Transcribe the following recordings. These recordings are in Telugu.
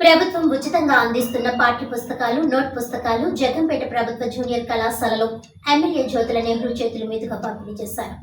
ప్రభుత్వం ఉచితంగా అందిస్తున్న పాఠ్య పుస్తకాలు నోట్ పుస్తకాలు జగంపేట ప్రభుత్వ జూనియర్ కళాశాలలో ఎమ్మెల్యే జ్యోతుల నెహ్రూ చేతుల మీదుగా పంపిణీ చేశారు.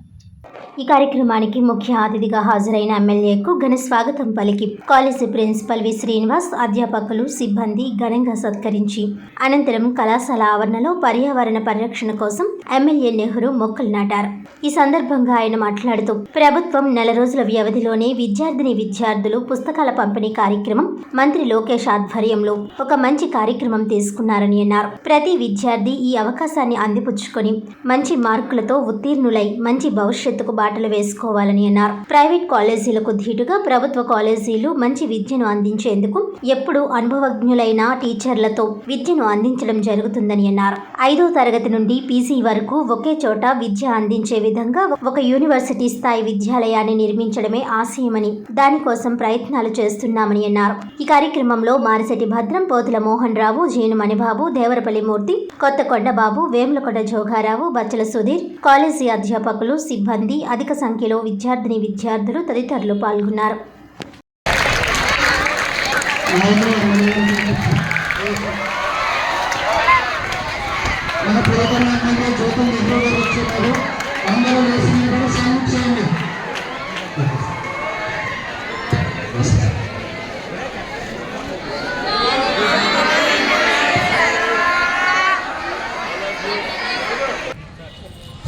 ఈ కార్యక్రమానికి ముఖ్య అతిథిగా హాజరైన ఎమ్మెల్యేకు ఘన స్వాగతం పలికి కాలేజీ ప్రిన్సిపల్ వి. శ్రీనివాస్ అధ్యాపకులు సిబ్బంది ఘనంగా సత్కరించి. అనంతరం కళాశాల ఆవరణలో పర్యావరణ పరిరక్షణ కోసం ఎమ్మెల్యే నెహ్రూ మొక్కలు నాటారు. ఈ సందర్భంగా ఆయన మాట్లాడుతూ ప్రభుత్వం నెల రోజుల వ్యవధిలోనే విద్యార్థిని విద్యార్థులు పుస్తకాల పంపిణీ కార్యక్రమం మంత్రి లోకేష్ ఆధ్వర్యంలో ఒక మంచి కార్యక్రమం తీసుకున్నారని అన్నారు. ప్రతి విద్యార్థి ఈ అవకాశాన్ని అందిపుచ్చుకొని మంచి మార్కులతో ఉత్తీర్ణులై మంచి భవిష్యత్తుకు బాటలు వేసుకోవాలని అన్నారు. ప్రైవేట్ కాలేజీలకు ధీటుగా ప్రభుత్వ కాలేజీలు మంచి విద్యను అందించేందుకు ఎప్పుడు అనుభవజ్ఞులైన టీచర్లతో విద్యను అందించడం జరుగుతుందని అన్నారు. ఐదో తరగతి నుండి పీసీ వరకు ఒకే చోట విద్య అందించే విధంగా ఒక యూనివర్సిటీ స్థాయి విద్యాలయాన్ని నిర్మించడమే ఆశయమని దానికోసం ప్రయత్నాలు చేస్తున్నామని అన్నారు. ఈ కార్యక్రమంలో మారిశెట్టి భద్రం పోతుల మోహన్ రావు జీను మణిబాబు దేవరపల్లి మూర్తి కొత్తకొండ బాబు వేములకొండ జోగారావు బచ్చల సుధీర్ కాలేజీ అధ్యాపకులు సిబ్బంది అధిక సంఖ్యలో విద్యార్థిని విద్యార్థులు తదితరులు పాల్గొన్నారు.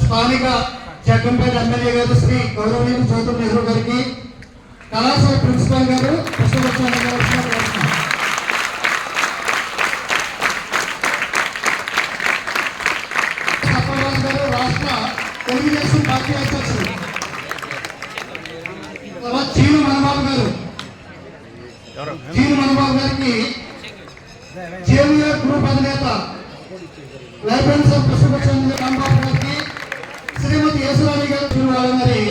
స్థానిక జగ్గంపేట ఎమ్మెల్యే గారు శ్రీ గౌరవనీయులు జ్యోతుల నెహ్రూ గారికి కళాశాల ప్రిన్సిపాల్ గారు పుష్పవచ్చాన్ని గారు రాష్ట్ర తెలుగుదేశం పార్టీ అధ్యక్షులు తర్వాత చీను మనబాబు గారు. చీను మనబాబు గారికి జేవీఆర్ గ్రూప్ అధినేత లైబ్రరీ మరి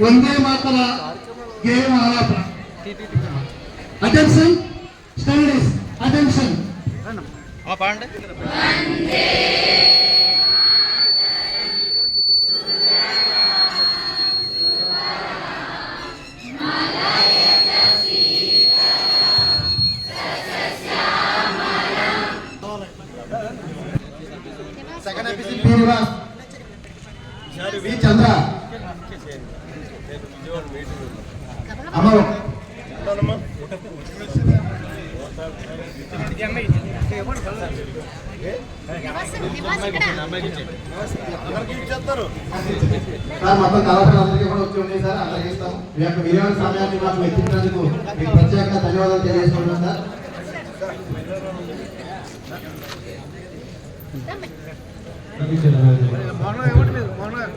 వందే మాతల గేయం ఆలాపన. Attention studies attention Pandey Srinivas. V Chandra. అమ్మ. సార్ మొత్తం కూడా వచ్చి సార్. అందరికీ ఇస్తాం. మీ యొక్క విలువైన సమయాన్ని మాకు మీకు ప్రత్యేక ధన్యవాదాలు తెలియజేస్తున్నాం సార్.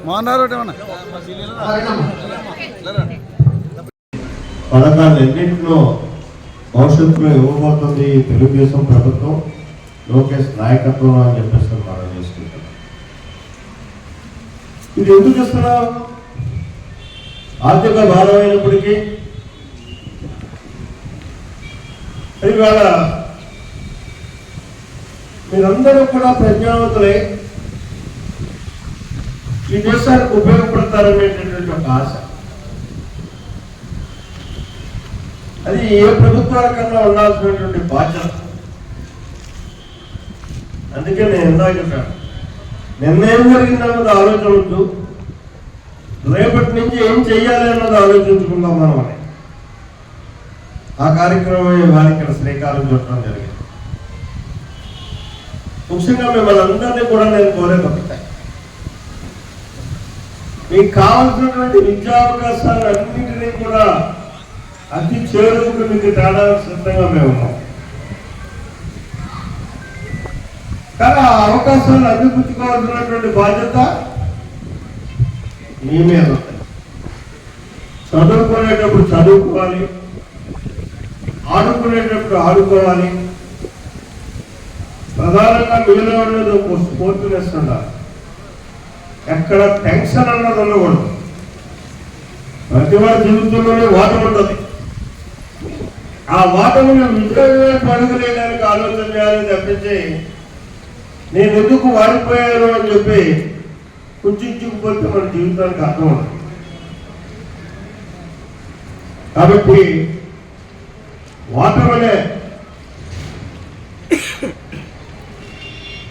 మోహన్ రావు ఎన్నింటిలో భవిష్యత్తులో ఇవ్వబోతుంది తెలుగుదేశం ప్రభుత్వం. లోకేష్ నాయకత్వం అని చెప్పేసి మనం చేసుకుంటాం ఇది ఎందుకు ఇస్తున్నాం ఆర్థిక భారమైనప్పటికీ ఇవాళ మీరందరూ కూడా ప్రజ్ఞావంతులై. ఈ దేశానికి ఉపయోగపడతారనేటటువంటి ఒక ఆశ. అది ఏ ప్రభుత్వానికన్నా ఉండాల్సినటువంటి బాధ్యత. అందుకే నేను ఇందాక చెప్పాను నిన్నేం జరిగిందన్నది ఆలోచన వద్దు. రేపటి నుంచి ఏం చెయ్యాలి అన్నది ఆలోచించుకుందాం మనం అని. ఆ కార్యక్రమం ఇవాళ ఇక్కడ శ్రీకారం చుట్టడం జరిగింది. ముఖ్యంగా మిమ్మల్ని అందరినీ కూడా నేను కోరేది ఒకటే. మీకు కావాల్సినటువంటి విద్యావకాశాలు అన్నింటినీ కూడా అతి చేరువుకు మీకు తేడా సిద్ధంగా మేము ఉన్నాం. కానీ ఆ అవకాశాలు అందిపుచ్చుకోవాల్సినటువంటి బాధ్యత మీ మీద చదువుకునేటప్పుడు చదువుకోవాలి ఆడుకునేటప్పుడు ఆడుకోవాలి ప్రధానంగా మీలో ఉండేది ఒక ఉండాలి ఎక్కడ టెన్షన్ అన్నది ఉండకూడదు. ప్రతి వారి జీవితంలోనే వాటం ఉంటుంది. ఆ వాటమును విజయమే పడుగులేయడానికి ఆలోచన చేయాలని తప్పించి నేను ఎందుకు వాడిపోయాను అని చెప్పి కుంచుకుపోతే మన జీవితానికి అర్థం ఉండదు. కాబట్టి వాటమనే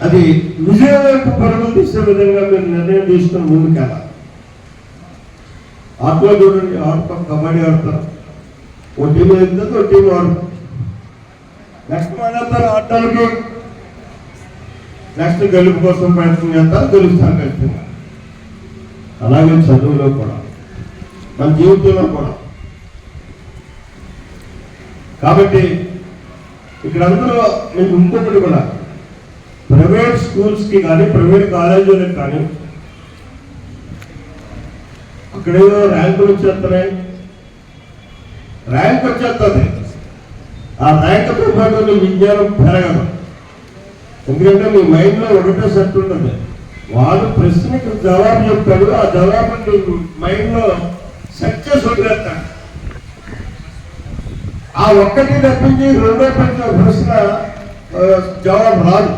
అనే అది విజయం వైపు పరుగులు తీసే విధంగా మేము నిర్ణయం తీసుకుని ముందుకెళ్ళాలి ఆటలో చూడండి ఆడతాం కబడ్డీ ఆడతారు ఓ టీం వెళ్తుంది ఓ టీం ఆడతాం నెక్స్ట్ మానేస్తారు ఆడటానికి. నెక్స్ట్ గెలుపు కోసం ప్రయత్నం చేస్తారు గెలుస్తాం ఖచ్చితంగా అలాగే చదువులో కూడా మన జీవితంలో కూడా. కాబట్టి ఇక్కడ అందరూ మీకు ఇంకొకటి కూడా ప్రైవేట్ స్కూల్స్కి కానీ ప్రైవేట్ కాలేజీలకు కానీ అక్కడేదో ర్యాంకులు వచ్చేస్తున్నాయి. ర్యాంక్ వచ్చేస్తుంది. ఆ ర్యాంక్తో పాటు మీ విజ్ఞానం పెరగదు. ఎందుకంటే మీ మైండ్లో ఒకటే సెట్ ఉంటుంది. వాడు ప్రశ్నకి జవాబు చెప్తాడు ఆ జవాబు మైండ్లో సెట్ చేసి వదిలేస్తాడు ఆ ఒక్కటి తప్పించి రెండో ప్రశ్న ప్రశ్న జవాబు రాదు.